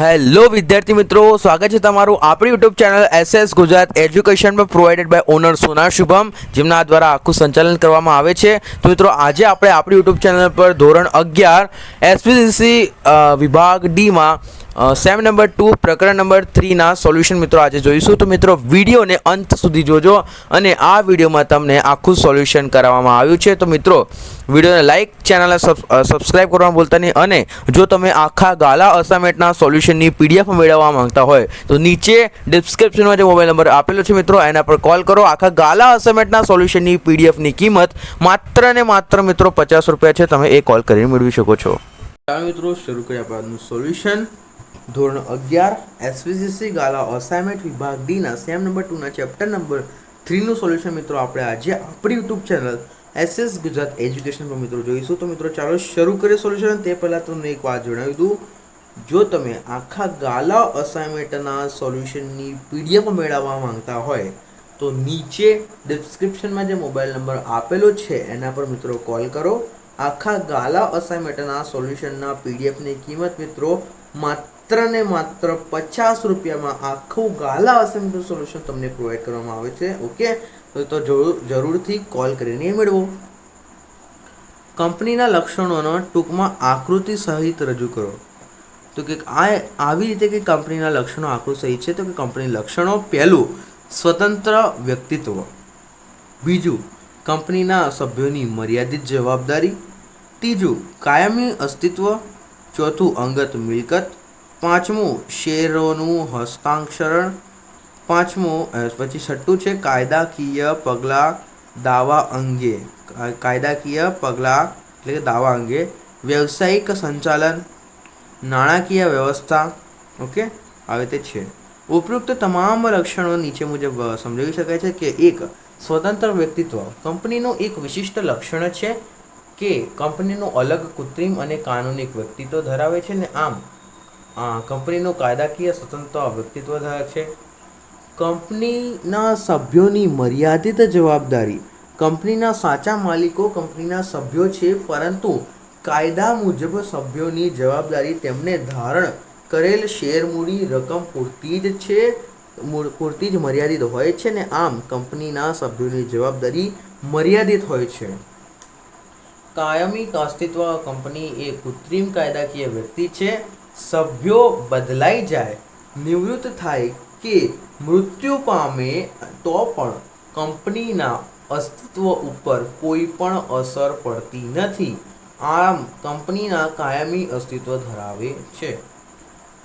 Hello વિદ્યાર્થી મિત્રો, સ્વાગત છે તમારું આપણી યુટ્યુબ ચેનલ એસએસ ગુજરાત એજ્યુકેશનમાં provided by owner Sona Shubham, જેમના દ્વારા આખું સંચાલન કરવામાં આવે છે. તો મિત્રો, આજે આપણે આપણી યુટ્યુબ ચેનલ પર ધોરણ અગિયાર એસપીસીસી વિભાગ ડીમાં સેમ નંબર ટુ, પ્રકરણ નંબર થ્રીના સોલ્યુશન મિત્રો આજે જોઈશું. તો મિત્રો, વિડીયોને અંત સુધી જોજો અને આ વિડીયોમાં તમને આખું સોલ્યુશન કરાવવામાં આવ્યું છે. તો મિત્રો, વિડીયોને લાઇક ચેનલને સબસ્ક્રાઇબ કરવા ભૂલતા નહીં અને જો તમે આખા ગાલા અસાઇનમેન્ટના સોલ્યુશનની પીડીએફ મેળવવા માંગતા હોય, તો નીચે ડિસ્ક્રિપ્શનમાં જે મોબાઈલ નંબર આપેલો છે મિત્રો, એના પર કોલ કરો. આખા ગાલા અસાઇનમેન્ટના સોલ્યુશનની પીડીએફની કિંમત માત્ર ને માત્ર મિત્રો પચાસ રૂપિયા છે. તમે એ કોલ કરીને મેળવી શકો છો. મિત્રો, શરૂ કર્યા બાદનું સોલ્યુશન. ધોરણ અગિયાર એસવીસીસી ગાલા અસાઇનમેન્ટ વિભાગ ડીના સેમ નંબર ટુના ચેપ્ટર નંબર થ્રીનું સોલ્યુશન મિત્રો આપણે આજે આપણી YouTube channel SS Gujarat education પર મિત્રો જોઈશું. તો મિત્રો ચાલો શરૂ કરીએ સોલ્યુશન તે પહેલાં તમને એક વાત જણાવી દઉં. જો તમે આખા ગાલા અસાઇનમેન્ટના સોલ્યુશનની પીડીએફ મેળવવા માંગતા હોય, તો નીચે ડિસ્ક્રિપ્શનમાં જે મોબાઈલ નંબર આપેલો છે, એના પર મિત્રો કોલ કરો. આખા ગાલા અસાઇનમેન્ટના સોલ્યુશનના પીડીએફની કિંમત મિત્રો માત્ર ને માત્ર પચાસ રૂપિયામાં આખું ગાલા અસાઇનમેન્ટ સોલ્યુશન તમને પ્રોવાઈડ કરવામાં આવે છે. ઓકે? તો જરૂરથી કોલ કરીને મેળવો. કંપનીના લક્ષણોનો ટૂંકમાં આકૃતિ સહિત રજૂ કરો. તો કે આ આવી રીતે કે કંપનીના લક્ષણો આકૃતિ સહિત છે, તો કે કંપની લક્ષણો પહેલું, સ્વતંત્ર વ્યક્તિત્વ. બીજું, કંપનીના સભ્યોની મર્યાદિત જવાબદારી. ત્રીજું, કાયમી અસ્તિત્વ. ચોથું, અંગત મિલકત. પાંચમું, શેરોનું હસ્તાક્ષરણ. પાંચમું પછી છઠ્ઠું છે, કાયદાકીય પગલાં દાવા અંગે. કાયદાકીય પગલાં એટલે કે દાવા અંગે. વ્યવસાયિક સંચાલન, નાણાકીય વ્યવસ્થા, ઓકે? આવી રીતે છે. ઉપરોક્ત તમામ લક્ષણો નીચે મુજબ સમજાવી શકાય છે કે એક, સ્વતંત્ર વ્યક્તિત્વ. કંપનીનું એક વિશિષ્ટ લક્ષણ છે કે કંપનીનું અલગ કૃત્રિમ અને કાનૂનિક વ્યક્તિત્વ ધરાવે છે ને આમ કંપનીનું કાયદાકીય સ્વતંત્રતા વ્યક્તિત્વ ધરાવે છે. કંપનીના સભ્યોની મર્યાદિત જવાબદારી કંપનીના સાચા માલિકો કંપનીના સભ્યો છે, પરંતુ કાયદા મુજબ સભ્યોની જવાબદારી તેમને ધારણ કરેલ શેર મૂડી રકમ પૂરતી જ છે પૂરતી જ મર્યાદિત હોય છે ને આમ કંપનીના સભ્યોની જવાબદારી મર્યાદિત હોય છે. કાયમી અસ્તિત્વ કંપની એ કૃત્રિમ કાયદાકીય વ્યક્તિ છે. સભ્યો બદલાઈ જાય, નિવૃત્ત થાય કે મૃત્યુ પામે તો પણ કંપનીના અસ્તિત્વ ઉપર કોઈ પણ અસર પડતી નથી. આમ કંપનીના કાયમી અસ્તિત્વ ધરાવે છે.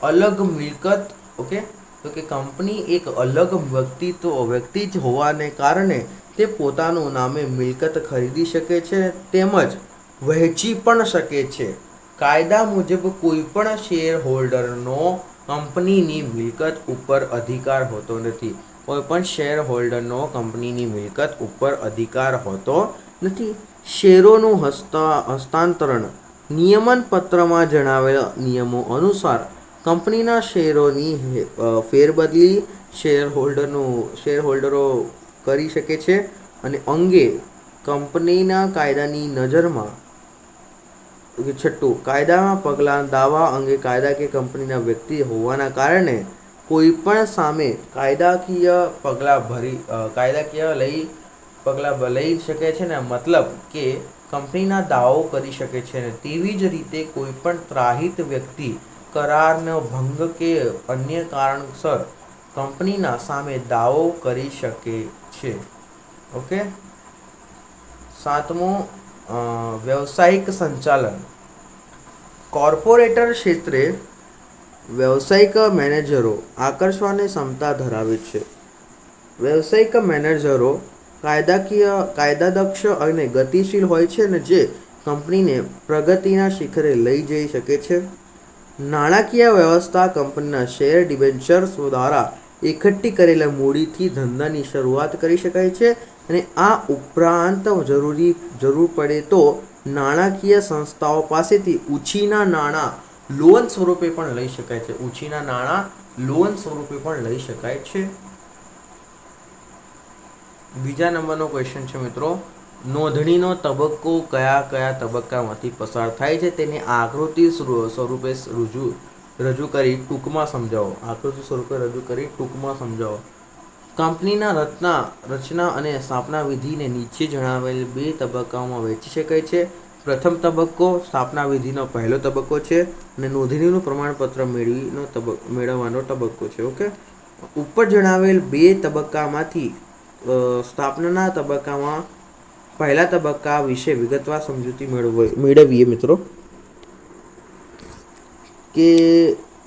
અલગ મિલકત, ઓકે? તો કે કંપની એક અલગ વ્યક્તિત્વ, વ્યક્તિ જ હોવાને કારણે તે પોતાનું નામે મિલકત ખરીદી શકે છે, તેમજ વહેંચી પણ શકે છે. કાયદા મુજબ કોઈ પણ શેર હોલ્ડરનો કંપનીની મિલકત ઉપર અધિકાર હોતો નથી. કોઈ પણ શેર હોલ્ડરનો કંપનીની મિલકત ઉપર અધિકાર હોતો નથી. શેરોનું હસ્તા, હસ્તાંતરણ નિયમન પત્રમાં જણાવેલ નિયમો અનુસાર કંપનીના શેરોની ફેરબદલી શેર હોલ્ડરનું શેર હોલ્ડરો કરી શકે છે અને અંગે કંપનીના કાયદાની નજરમાં છઠ્ઠું, કાયદામાં પગલાં દાવા અંગે કાયદાકીય કંપનીના વ્યક્તિ હોવાના કારણે કોઈ પણ સામે કાયદાકીય પગલાં ભરી કાયદાકીય લઈ, પગલાં લઈ શકે છે ને, મતલબ કે કંપનીના દાવો કરી શકે છે ને, તેવી જ રીતે કોઈ પણ ત્રાહિત વ્યક્તિ કરારનો ભંગ કે અન્ય કારણસર કંપનીના સામે દાવો કરી શકે છે. ઓકે? સાતમું વ્યવસાયિક સંચાલન. કોર્પોરેટર ક્ષેત્રે વ્યવસાયિક મેનેજરો આકર્ષવાની ક્ષમતા ધરાવે છે. વ્યવસાયિક મેનેજરો કાયદાકીય, કાયદાદક્ષ અને ગતિશીલ હોય છે અને જે કંપનીને પ્રગતિના શિખરે લઈ જઈ શકે છે. નાણાકીય વ્યવસ્થા કંપનીના શેર ડિબેન્ચર્સ દ્વારા એકઠી કરેલા મૂડીથી ધંધાની શરૂઆત કરી શકાય છે અને આ ઉપરાંત જરૂરી, જરૂર પડે તો નાણાકીય સંસ્થાઓ પાસેથી ઉછીના નાણાં લોન સ્વરૂપે પણ લઈ શકાય છે. ઉછીના નાણાં લોન સ્વરૂપે પણ લઈ શકાય છે. બીજા નંબરનો ક્વેશ્ચન છે મિત્રો, નોંધણીનો તબક્કો કયા કયા તબક્કામાંથી પસાર થાય છે? તેને આકૃતિ સ્વરૂપે રજૂ રજૂ કરી ટૂંકમાં સમજાવો. આકૃતિ સ્વરૂપે રજૂ કરી ટૂંકમાં સમજાવો. કંપનીના રચના રચના અને સ્થાપના વિધિને નીચે જણાવેલ બે તબક્કાઓમાં વહેંચી શકાય છે. પ્રથમ તબક્કો સ્થાપના વિધિનો પહેલો તબક્કો છે અને નોંધણીનું પ્રમાણપત્ર મેળવીનો તબક, મેળવવાનો તબક્કો છે, ઓકે? ઉપર જણાવેલ બે તબક્કામાંથી સ્થાપનાના તબક્કામાં પહેલા તબક્કા વિશે વિગતવાર સમજૂતી મેળવવી, મેળવીએ મિત્રો. કે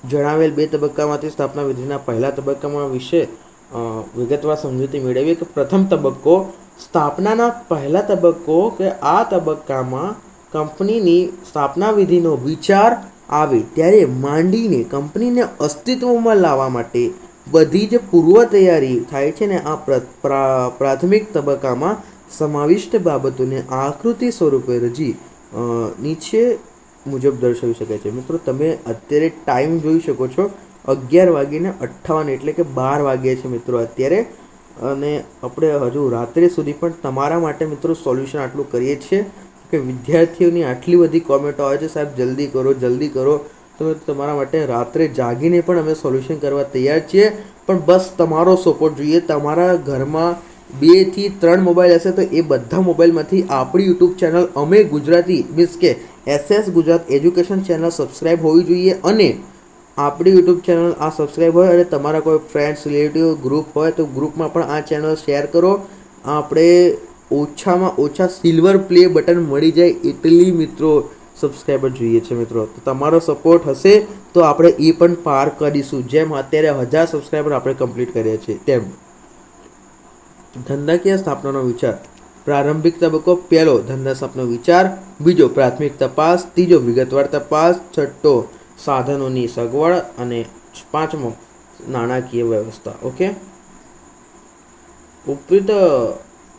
જણાવેલ બે તબક્કામાંથી સ્થાપના વિધિના પહેલા તબક્કામાં વિશે વિગતવાર સમજૂતી મેળવીએ કે પ્રથમ તબક્કો સ્થાપનાના પહેલા તબક્કો કે આ તબક્કામાં કંપનીની સ્થાપના વિધિનો વિચાર આવે ત્યારે માંડીને કંપનીને અસ્તિત્વમાં લાવવા માટે બધી જ પૂર્વ તૈયારી થાય છે ને આ પ્ર- પ્રા- પ્રાથમિક તબક્કામાં સમાવિષ્ટ બાબતોને આકૃતિ સ્વરૂપે રજી નીચે મુજબ દર્શાવી શકાય છે. મિત્રો, તમે અત્યારે ટાઈમ જોઈ શકો છો. અગિયાર વાગીને અઠ્ઠાવન એટલે કે બાર વાગ્યા છે મિત્રો અત્યારે. અને આપણે હજુ રાત્રે સુધી પણ તમારા માટે મિત્રો સોલ્યુશન આટલું કરીએ છીએ. કે વિદ્યાર્થીઓની આટલી બધી કોમેન્ટો આવે છે, સાહેબ, જલ્દી કરો જલ્દી કરો. તો તમારા માટે રાત્રે જાગીને પણ અમે સોલ્યુશન કરવા તૈયાર છીએ. પણ બસ તમારો સપોર્ટ જોઈએ. તમારા ઘરમાં બેથી ત્રણ મોબાઈલ હશે તો એ બધા મોબાઈલમાંથી આપણી યુટ્યુબ ચેનલ અમે ગુજરાતી મીન્સ કે SS Gujarat education channel subscribe હોવી જોઈએ. અને આપણી યુટ્યુબ ચેનલ આ સબસ્ક્રાઈબ હોય અને તમારા કોઈ ફ્રેન્ડ્સ રિલેટિવ ગ્રુપ હોય તો ગ્રુપમાં પણ આ ચેનલ શેર કરો. આપણે ઓછામાં ઓછા સિલ્વર પ્લે બટન મળી જાય એટલી મિત્રો સબસ્ક્રાઈબર જોઈએ છે મિત્રો. તો તમારો સપોર્ટ હશે તો આપણે એ પણ પાર કરીશું. જેમ અત્યારે હજાર સબસ્ક્રાઈબર આપણે કમ્પ્લીટ કર્યા છે તેમ. ધંધાકીય સ્થાપનાનો વિચાર. પ્રારંભિક તબક્કો પહેલો ધંધા સ્થાપનો વિચાર. બીજો પ્રાથમિક તપાસ. ત્રીજો વિગતવાર તપાસ. છઠ્ઠો સાધનોની સગવડ અને પાંચમો નાણાકીય વ્યવસ્થા, ઓકે? ઉપરીત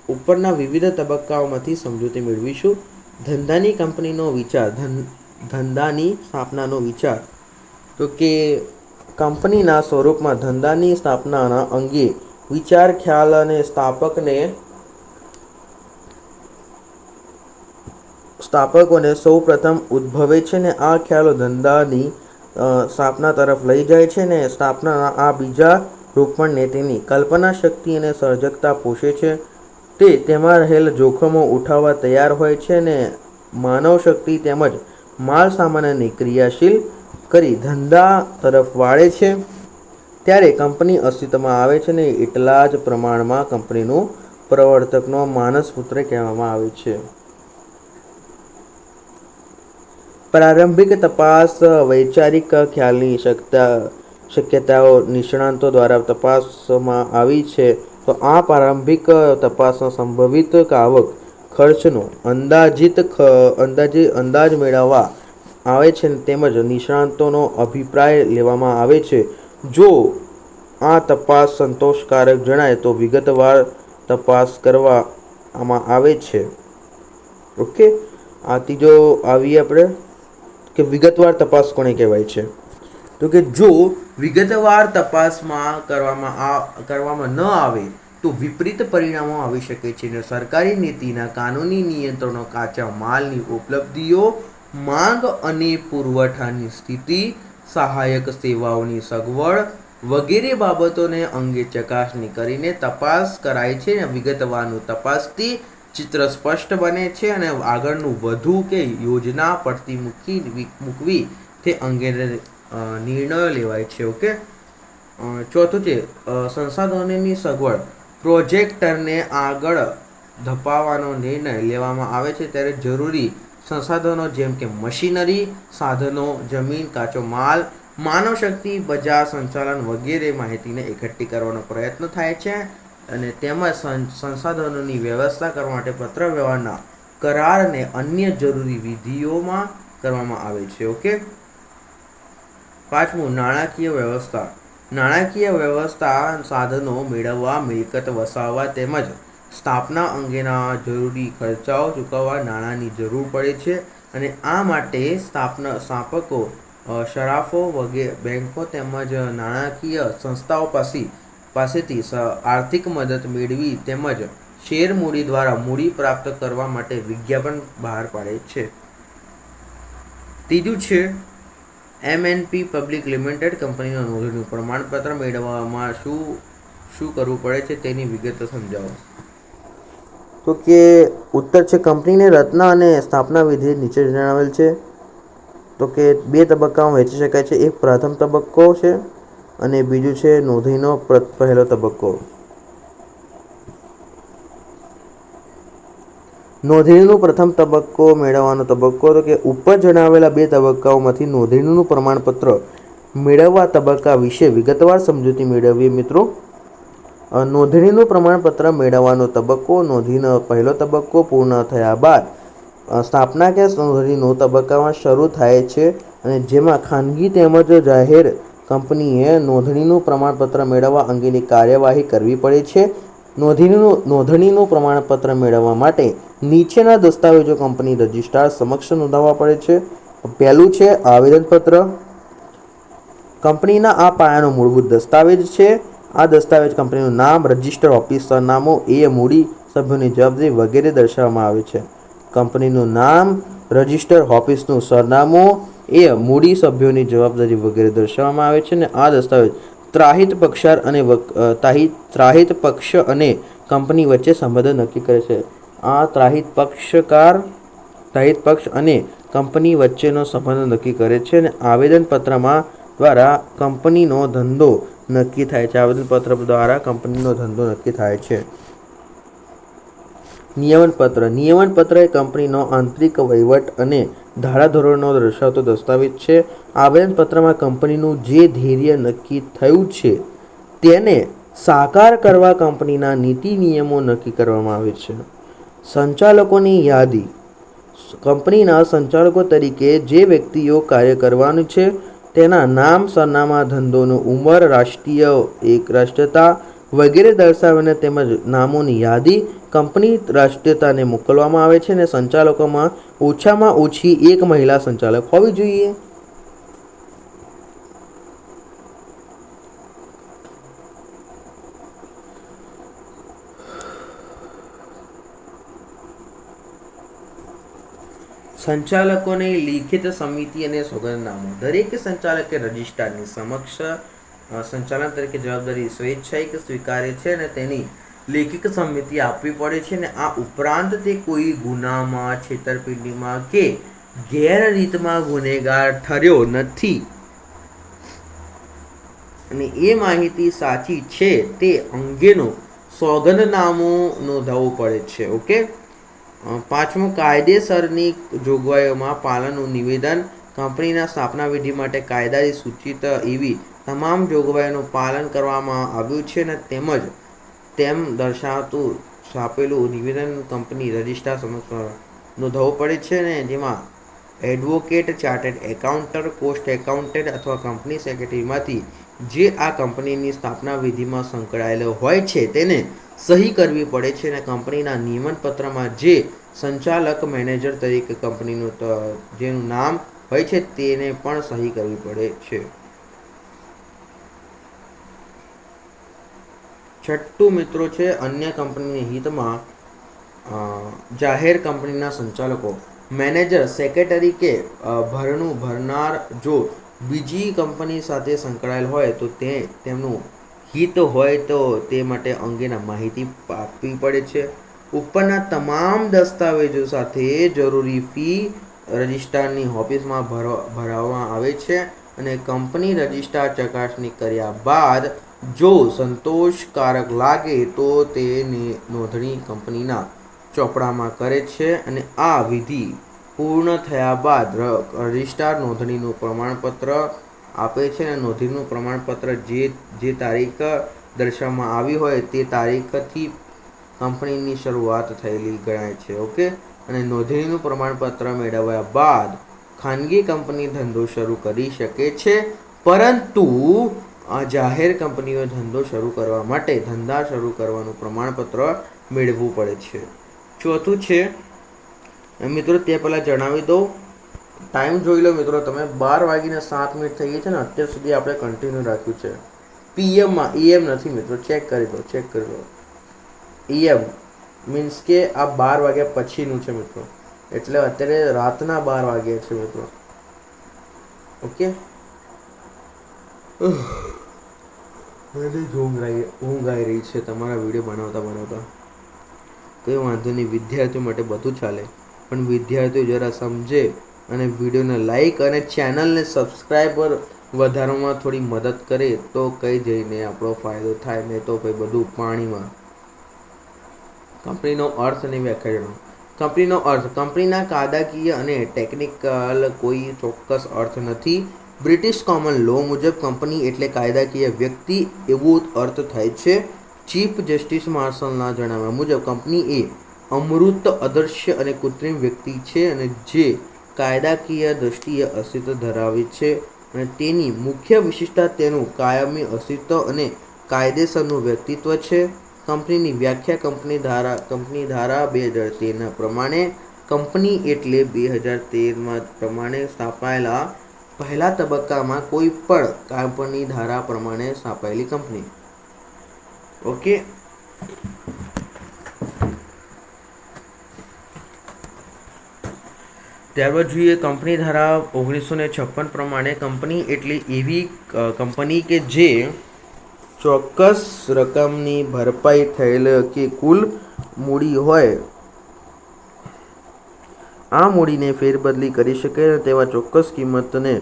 ઉપરના વિવિધ તબક્કાઓમાંથી સમજૂતી મેળવીશું. ધંધાની કંપનીનો વિચાર, ધન, ધંધાની સ્થાપનાનો વિચાર. તો કે કંપનીના સ્વરૂપમાં ધંધાની સ્થાપનાના અંગે વિચાર, ખ્યાલ અને સ્થાપકને સ્થાપકોને સૌ પ્રથમ ઉદ્ભવે છે ને આ ખ્યાલો ધંધાની સ્થાપના તરફ લઈ જાય છે ને સ્થાપનાના આ બીજા રૂપણને તેની કલ્પના શક્તિ અને સર્જકતા પોષે છે. તે તેમાં રહેલ જોખમો ઉઠાવવા તૈયાર હોય છે ને માનવ શક્તિ તેમજ માલ સામાનને ક્રિયાશીલ કરી ધંધા તરફ વાળે છે. ત્યારે કંપની અસ્તિત્વમાં આવે છે ને એટલા જ પ્રમાણમાં કંપનીનું પ્રવર્તકનો માનસ પુત્ર કહેવામાં આવે છે. પ્રારંભિક તપાસ, વૈચારિક ખ્યાલની શકતા, શક્યતાઓ નિષ્ણાંતો દ્વારા તપાસમાં આવી છે, તો આ પ્રારંભિક તપાસનો સંભવિત આવક ખર્ચનો અંદાજિત અંદાજિત અંદાજે અંદાજ મેળવવા આવે છે તેમજ નિષ્ણાંતોનો અભિપ્રાય લેવામાં આવે છે. જો આ તપાસ સંતોષકારક જણાય, તો વિગતવાર તપાસ કરવામાં આવે છે. ઓકે? આ ત્રીજો આવીએ આપણે કે વિગતવાર તપાસ કોને કહેવાય છે? તો કે જો વિગતવાર તપાસમાં કરવામાં આ, કરવામાં ન આવે, તો વિપરીત પરિણામો આવી શકે છે અને સરકારી નીતિના કાનૂની નિયંત્રણો કાચા માલની ઉપલબ્ધિઓ, માંગ અને પુરવઠાની સ્થિતિ, સહાયક સેવાઓની સગવડ વગેરે બાબતોને અંગે ચકાસણી કરીને તપાસ કરાય છે અને વિગતવારનું તપાસથી ચિત્ર સ્પષ્ટ બને છે અને આગળનું વધુ કે યોજના પડતી મૂકી મૂકવી તે અંગે નિર્ણયો લેવાય છે, ઓકે? ચોથું છે સંસાધનોની સગવડ. પ્રોજેક્ટરને આગળ ધપાવવાનો નિર્ણય લેવામાં આવે છે ત્યારે જરૂરી સંસાધનો જેમ કે મશીનરી, સાધનો, જમીન, કાચો માલ માનવ શક્તિ બજાર સંચાલન વગેરે માહિતીને એકઠી કરવાનો પ્રયત્ન થાય છે. અને તેમજ સંસાધનોની વ્યવસ્થા કરવા માટે પત્ર વ્યવહારના કરારને અન્ય જરૂરી વિધિઓમાં કરવામાં આવે છે, ઓકે? પાંચમું, નાણાકીય વ્યવસ્થા. નાણાકીય વ્યવસ્થા સાધનો મેળવવા, મિલકત વસાવવા તેમજ સ્થાપના અંગેના જરૂરી ખર્ચાઓ ચૂકવવા નાણાંની જરૂર પડે છે અને આ માટે સ્થાપના, સ્થાપકો શરાફો વગેરે બેંકો તેમજ નાણાકીય સંસ્થાઓ પાસે પાસેથી આર્થિક મદદ મેળવી તેમજ શેર મૂડી દ્વારા મૂડી પ્રાપ્ત કરવા માટે વિજ્ઞાપન બહાર પાડે છે. ત્રીજું છે એમએનપી પબ્લિક લિમિટેડ કંપનીનું નોંધણીનું પ્રમાણપત્ર મેળવવામાં શું શું કરવું પડે છે તેની વિગતો સમજાવો. તો કે ઉત્તર છે, કંપનીને રત્ન અને સ્થાપના વિધિ નીચે જણાવેલ છે. તો કે બે તબક્કામાં વહેંચી શકાય છે. એક પ્રથમ તબક્કો છે અને બીજું છે નોંધીનો પહેલો તબક્કો. નોંધણીનો પ્રથમ તબક્કો મેળવવાનો તબક્કો તો કે ઉપર જણાવેલા બે તબક્કાઓમાંથી નોંધણીનું પ્રમાણપત્ર મેળવવા તબક્કા વિશે વિગતવાર સમજૂતી મેળવીએ મિત્રો. નોંધણીનું પ્રમાણપત્ર મેળવવાનો તબક્કો, નોંધણીનો પહેલો તબક્કો પૂર્ણ થયા બાદ સ્થાપના કે નોંધણીનો તબક્કામાં શરૂ થાય છે અને જેમાં ખાનગી તેમજ જાહેર કંપનીએ નોંધણીનું પ્રમાણપત્ર મેળવવા અંગેની કાર્યવાહી કરવી પડે છે. નોંધણીનું નોંધણીનું પ્રમાણપત્ર મેળવવા માટે નીચેના દસ્તાવેજો કંપની રજિસ્ટ્રાર સમક્ષ નોંધાવવા પડે છે. પહેલું છે આવેદનપત્ર. કંપનીના આ પાયાનો મૂળભૂત દસ્તાવેજ છે. આ દસ્તાવેજ કંપનીનું નામ, રજિસ્ટર ઓફિસ સરનામું એ મૂડી, સભ્યોની જવાબદારી વગેરે દર્શાવવામાં આવે છે. કંપનીનું નામ, રજિસ્ટર, ઓફિસનું સરનામું એ મૂડી સભ્યોની જવાબદારી વગેરે દર્શાવવામાં આવે છે અને આ દસ્તાવેજ ત્રાહિત પક્ષાર અને ત્રાહિત પક્ષ અને કંપની વચ્ચે સંબંધ નક્કી કરે છે. આ ત્રાહિત પક્ષકાર, ત્રાહિત પક્ષ અને કંપની વચ્ચેનો સંબંધ નક્કી કરે છે અને આવેદનપત્રમાં દ્વારા કંપનીનો ધંધો નક્કી થાય છે. આવેદનપત્ર દ્વારા કંપનીનો ધંધો નક્કી થાય છે. નિયમનપત્ર. નિયમનપત્ર એ કંપનીનો આંતરિક વહીવટ અને ધારાધોરણો દર્શાવતો દસ્તાવેજ છે. આવેદનપત્રમાં કંપનીનું જે ધ્યેય નક્કી થયું છે, તેને સાકાર કરવા કંપનીના નીતિ નિયમો નક્કી કરવામાં આવે છે. સંચાલકોની યાદી. કંપનીના સંચાલકો તરીકે જે વ્યક્તિઓ કાર્ય કરવાનું છે, તેના નામ, સરનામા, ધંધોનો ઉંમર, રાષ્ટ્રીય એક રાષ્ટ્રતા વગેરે દર્શાવીને તેમજ નામોની યાદી કંપની રાષ્ટ્રીયતાને મોકલવામાં આવે છે અને સંચાલકોમાં ઓછામાં ઓછી એક મહિલા સંચાલક હોવી જોઈએ. સંચાલકોને લિખિત સમિતિ અને સોગંદનામું દરેક સંચાલકે રજિસ્ટ્રારની સમક્ષ સંચાલન તરીકે જવાબદારી સ્વેચ્છાએ સ્વીકારે છે અને તેની લેખિત સમિતિ આપવી પડે છે ને આ ઉપરાંત તે કોઈ ગુનામાં, છેતરપિંડીમાં કે ગેરરીતમાં ગુનેગાર ઠર્યો નથી. અને એ માહિતી સાચી છે તે અંગેનું સોગંદનામું નોંધાવવું પડે છે, ઓકે? પાંચમું, કાયદેસરની જોગવાઈઓમાં પાલનનું નિવેદન. કંપનીના સ્થાપના વિધિ માટે કાયદાની સૂચિત એવી તમામ જોગવાઈઓનું પાલન કરવામાં આવ્યું છે અને તેમજ તેમ દર્શાવતું છાપેલું નિવેદન કંપની રજિસ્ટ્રાર સમક્ષ નોંધાવવું પડે છે ને, જેમાં advocate chartered accountant cost accountant અથવા કંપની સેક્રેટરીમાંથી જે આ કંપનીની સ્થાપના વિધિમાં સંકળાયેલો હોય છે તેને સહી કરવી પડે છે અને કંપનીના નિયમનપત્રમાં જે સંચાલક મેનેજર તરીકે કંપનીનું જેનું નામ હોય છે તેને પણ સહી કરવી પડે છે. છઠ્ઠું મિત્રો છે અન્ય કંપનીની હિતમાં જાહેર કંપનીના સંચાલકો. મેનેજર, સેક્રેટરી કે ભરણું ભરનાર જો બીજી કંપની સાથે સંકળાયેલ હોય તો તે તેમનું હિત હોય તો તે માટે અંગેના માહિતી આપવી પડે છે. ઉપરના તમામ દસ્તાવેજો સાથે જરૂરી ફી રજિસ્ટ્રારની ઓફિસમાં ભરવા ભરાવવામાં આવે છે અને કંપની રજિસ્ટ્રાર ચકાસણી કર્યા બાદ જો સંતોષકારક લાગે તો તેની નોંધણી કંપનીના ચોપડામાં કરે છે અને આ વિધિ પૂર્ણ થયા બાદ રજિસ્ટ્રાર નોંધણીનું પ્રમાણપત્ર આપે છે અને નોંધણીનું પ્રમાણપત્ર જે જે તારીખ દર્શાવવામાં આવી હોય તે તારીખથી કંપનીની શરૂઆત થયેલી ગણાય છે, ઓકે? અને નોંધણીનું પ્રમાણપત્ર મેળવ્યા બાદ ખાનગી કંપની ધંધો શરૂ કરી શકે છે, પરંતુ આ જાહેર કંપનીઓ ધંધો શરૂ કરવા માટે ધંધા શરૂ કરવાનું પ્રમાણપત્ર મેળવવું પડે છે. ચોથું છે મિત્રો તે પહેલાં જણાવી દઉં. ટાઈમ જોઈ લો મિત્રો, તમે બાર વાગીને સાત મિનિટ થઈ ગઈ છે ને, અત્યાર સુધી આપણે કન્ટિન્યુ રાખ્યું છે. પીએમમાં ઈએમ નથી મિત્રો ચેક કરી દો ચેક કરી દો. ઈએમ મીન્સ કે આ બાર વાગ્યા પછીનું છે મિત્રો. એટલે અત્યારે રાતના બાર વાગ્યા છે મિત્રો. ઓકે મને ઊંઘ આવી ઊંઘ આવી રહી છે તમારા વીડિયો બનાવતા બનાવતા. કંઈ વાંધો નહીં, વિદ્યાર્થીઓ માટે બધું ચાલે. પણ વિદ્યાર્થીઓ જરા સમજે અને વિડીયોને લાઈક અને ચેનલને સબસ્ક્રાઈબર વધારવામાં થોડી મદદ કરે તો કંઈ જઈને આપણો ફાયદો થાય નહીં તો ભાઈ બધું પાણીમાં. કંપનીનો અર્થ અને વ્યાખ્યા કંપનીનો અર્થ કંપનીના કાયદાકીય અને ટેકનિકલ કોઈ ચોક્કસ અર્થ નથી. બ્રિટિશ કોમન લો મુજબ કંપની એટલે કાયદાકીય વ્યક્તિ એવો અર્થ થાય છે. ચીફ જસ્ટિસ માર્શલના જણાવ્યા મુજબ કંપની એ અમૃત અદર્શ્ય અને કૃત્રિમ વ્યક્તિ છે અને જે કાયદાકીય દ્રષ્ટિએ અસ્તિત્વ ધરાવે છે અને તેની મુખ્ય વિશિષ્ટતા તેનું કાયમી અસ્તિત્વ અને કાયદેસરનું વ્યક્તિત્વ છે. કંપનીની વ્યાખ્યા કંપની ધારા કંપની ધારા બે હજાર તેરના પ્રમાણે, કંપની એટલે બે હજાર તેરમાં પ્રમાણે સ્થાપાયેલા પહેલા તબક્કામાં કોઈ પણ કંપની ધારા પ્રમાણે સ્થાપાયેલી કંપની. ઓકે? ત્યારબાદ જોઈએ કંપની ધારા ઓગણીસો ને છપ્પન પ્રમાણે કંપની એટલે એવી કંપની કે જે ચોક્કસ રકમની ભરપાઈ થયેલ કે કુલ મૂડી હોય આ મૂડીને ફેરબદલી કરી શકે તેવા ચોક્કસ કિંમતને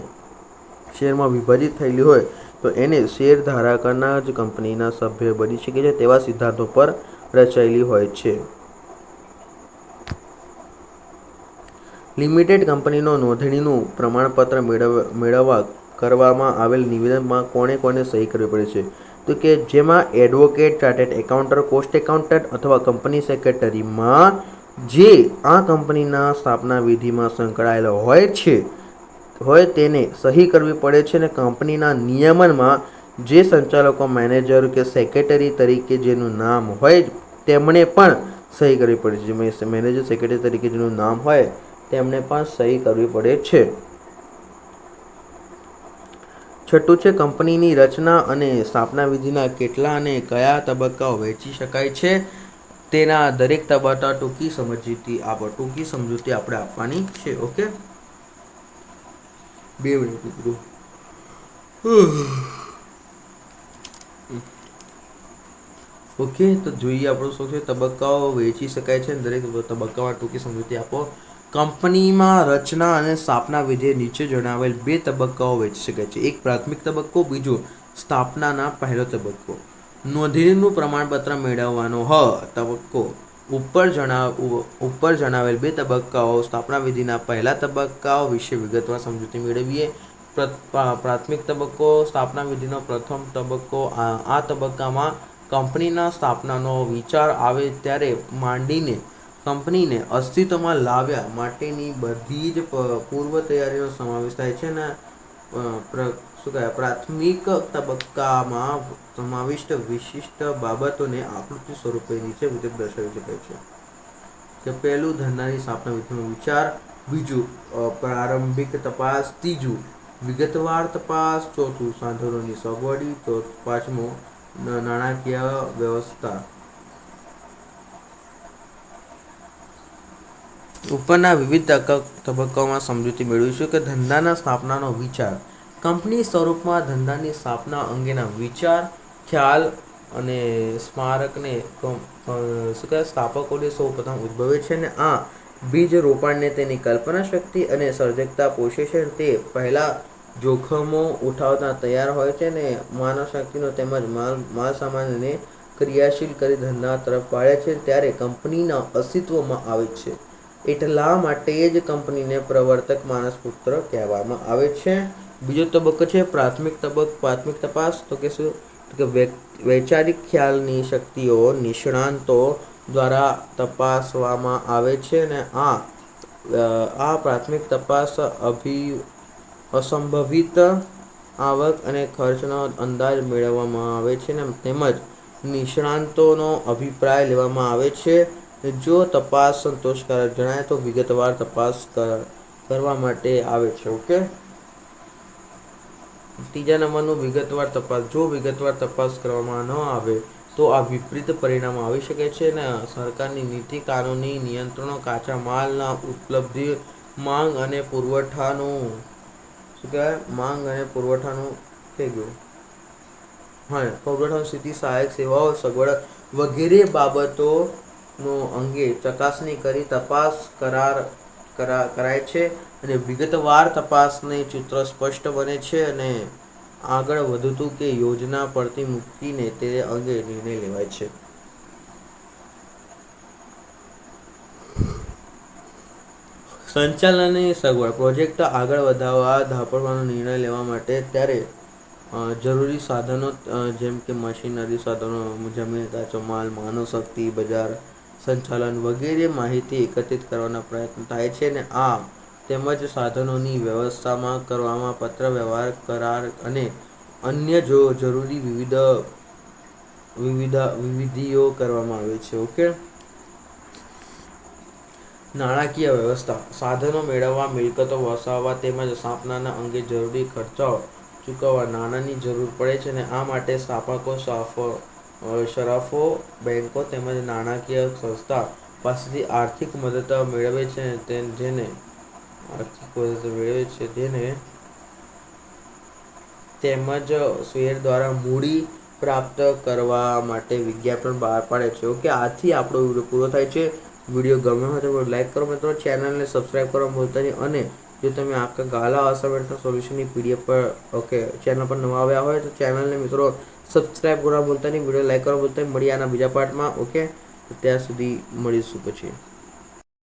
શેરમાં વિભાજિત થયેલી હોય તો એને શેર ધારકના જ કંપનીના સભ્ય બની શકે છે તેવા સિદ્ધાંતો પર રચાયેલી હોય છે. લિમિટેડ કંપનીનો નોંધણીનું પ્રમાણપત્ર મેળવ, મેળવવા કરવામાં આવેલ નિવેદનમાં કોણે કોને સહી કરવી પડે છે? તો કે જેમાં advocate chartered accountant, cost accountant અથવા કંપની સેક્રેટરીમાં જે આ કંપનીના સ્થાપના વિધિમાં સંકળાયેલો હોય છે, હોય તેને સહી કરવી પડે છે અને કંપનીના નિયમનમાં જે સંચાલકો, મેનેજર કે સેક્રેટરી તરીકે જેનું નામ હોય, તેમણે પણ સહી કરવી પડે છે. મેનેજર, સેક્રેટરી તરીકે જેનું નામ હોય તેમણે પણ સહી કરવી પડે છે. છઠ્ઠું છે, કંપનીની રચના અને સ્થાપના વિધિના કેટલા અને કયા તબક્કાઓ વહેંચી શકાય છે? તેના દરેક તબક્કા ટૂંકી સમજૂતી આપો. ટૂંકી સમજૂતી આપણે આપવાની છે, ઓકે? બે મિનિટ, મિત્રો. ઓકે, તો જોઈએ આપણો શું છે? તબક્કાઓ વેચી શકાય છે દરેક તબક્કામાં ટૂંકી સમજૂતી આપો. કંપનીમાં રચના અને સ્થાપના વિધે નીચે જણાવેલ બે તબક્કાઓ વેચી શકાય છે. એક પ્રાથમિક તબક્કો, બીજો સ્થાપનાના પહેલો તબક્કો. નોંધણીનું પ્રમાણપત્ર મેળવવાનો હ. તબક્કો. ઉપર જણાવ ઉપર જણાવેલ બે તબક્કાઓ, સ્થાપના વિધિના પહેલા તબક્કાઓ વિશે વિગતવાર સમજૂતી મેળવીએ. પ્રાથમિક તબક્કો, સ્થાપના વિધિનો પ્રથમ તબક્કો, આ તબક્કામાં કંપનીના સ્થાપનાનો વિચાર આવે ત્યારે માંડીને કંપનીને અસ્તિત્વમાં લાવ્યા માટેની બધી જ પૂર્વ તૈયારીનો સમાવેશ થાય છે ને શું કહેવાય, પ્રાથમિક તબક્કામાં સમાવિષ્ટ વિશિષ્ટ બાબતોને આકૃતિ સ્વરૂપે નીચે મુજબ દર્શાવી શકાય છે કે પહેલું ધંધાની સ્થાપના વિધિનો વિચાર, બીજું પ્રારંભિક તપાસ, ત્રીજું, વિગતવાર તપાસ, ચોથું, સાધનોની સગવડી, ચોથ, પાંચમું નાણાકીય વ્યવસ્થા. ઉપરના વિવિધ તબક્કાઓમાં સમજૂતી મેળવીશું કે ધંધાના સ્થાપનાનો વિચાર કંપની સ્વરૂપમાં ધંધાની સ્થાપના અંગેના વિચાર, ખ્યાલ અને સ્મારકને શું કહેવાય, સ્થાપકોને સૌ પ્રથમ ઉદ્ભવે છે અને આ બીજ રોપાણને તેની કલ્પના શક્તિ અને સર્જકતા પોષે છે તે પહેલાં જોખમો ઉઠાવતા તૈયાર હોય છે ને માનવ શક્તિનો તેમજ માલ માલ સામાનને ક્રિયાશીલ કરી ધંધા તરફ વાળે છે ત્યારે કંપનીના અસ્તિત્વમાં આવે છે. એટલા માટે જ કંપનીને પ્રવર્તક માનસ પુત્ર કહેવામાં આવે છે. બીજો તબક્કો છે પ્રાથમિક તબક્કો, પ્રાથમિક તપાસ. તો કે શું? કે વૈચારિક ખ્યાલની શક્તિઓ, નિષ્ણાંતો દ્વારા તપાસવામાં આવે છે અને આ આ પ્રાથમિક તપાસ અભિ, અસંભવિત આવક અને ખર્ચનો અંદાજ મેળવવામાં આવે છે ને, તેમજ નિષ્ણાંતોનો અભિપ્રાય લેવામાં આવે છે. જો તપાસ સંતોષકારક જણાય તો વિગતવાર તપાસ કરવા માટે આવે છે, ઓકે? ત્રીજા નંબરનું વિગતવાર તપાસ, જો વિગતવાર તપાસ કરવામાં ન આવે, તો આ વિપરીત પરિણામ આવી શકે છે ને સરકારની નીતિ, કાનૂની નિયંત્રણો, કાચા માલના ઉપલબ્ધિ, માંગ અને પુરવઠાનું, શું કહેવાય? માંગ અને પુરવઠાનું થઈ ગયું? હા, પુરવઠાની સ્થિતિ સહાયક સેવાઓ, સગવડ વગેરે બાબતોનો અંગે ચકાસણી કરી તપાસ કરાર, કરા, કરાય છે. અને વિગતવાર તપાસને ચિત્ર સ્પષ્ટ બને છે અને આગળ વધતું કે યોજના પડતી મૂકીને તે અંગે નિર્ણય લેવાય છે. સંચાલનની સગવડ. પ્રોજેક્ટ આગળ વધારવા, ધાપડવાનો નિર્ણય લેવા માટે ત્યારે જરૂરી સાધનો જેમ કે મશીનરી સાધનો, જમીન કાચો માલ, માનવ શક્તિ, બજાર સંચાલન વગેરે માહિતી એકત્રિત કરવાના પ્રયત્ન થાય છે ને આ તેમજ સાધનોની વ્યવસ્થામાં કરવામાં પત્ર વ્યવહાર, કરાર અને અન્ય જો જરૂરી વિવિધ વિવિધ, વિવિધિઓ કરવામાં આવે છે, ઓકે? નાણાકીય વ્યવસ્થા. સાધનો મેળવવા, મિલકતો વસાવવા તેમજ સ્થાપનાના અંગે જરૂરી ખર્ચાઓ ચૂકવવા નાણાંની જરૂર પડે છે અને આ માટે સ્થાપકો સાફો શરાફો, બેંકો તેમજ નાણાકીય સંસ્થા પાસેથી આર્થિક મદદ મેળવે છે જેને આર્થિક મદદ મેળવે છે તેને તેમજ શેર દ્વારા મૂડી પ્રાપ્ત કરવા માટે વિજ્ઞાપન બહાર પાડે છે. ઓકે, આથી આપણો વીડિયો પૂરો થાય છે. વીડિયો ગમ્યો હોય તો લાઈક કરો મિત્રો, ચેનલને સબસ્ક્રાઈબ કરવા ભૂલતા નહીં. અને જો તમે આખા ગાલા અસાઇનમેન્ટના સોલ્યુશનની પીડીએફ પર, ઓકે, ચેનલ પર નવા આવ્યા હોય તો ચેનલને મિત્રો સબસ્ક્રાઈબ કરવા ભૂલતા નહીં, વીડિયો લાઈક કરવા ભૂલતા નહીં. મળીએ આના બીજા પાર્ટમાં ઓકે? ત્યાં સુધી મળીશું પછી.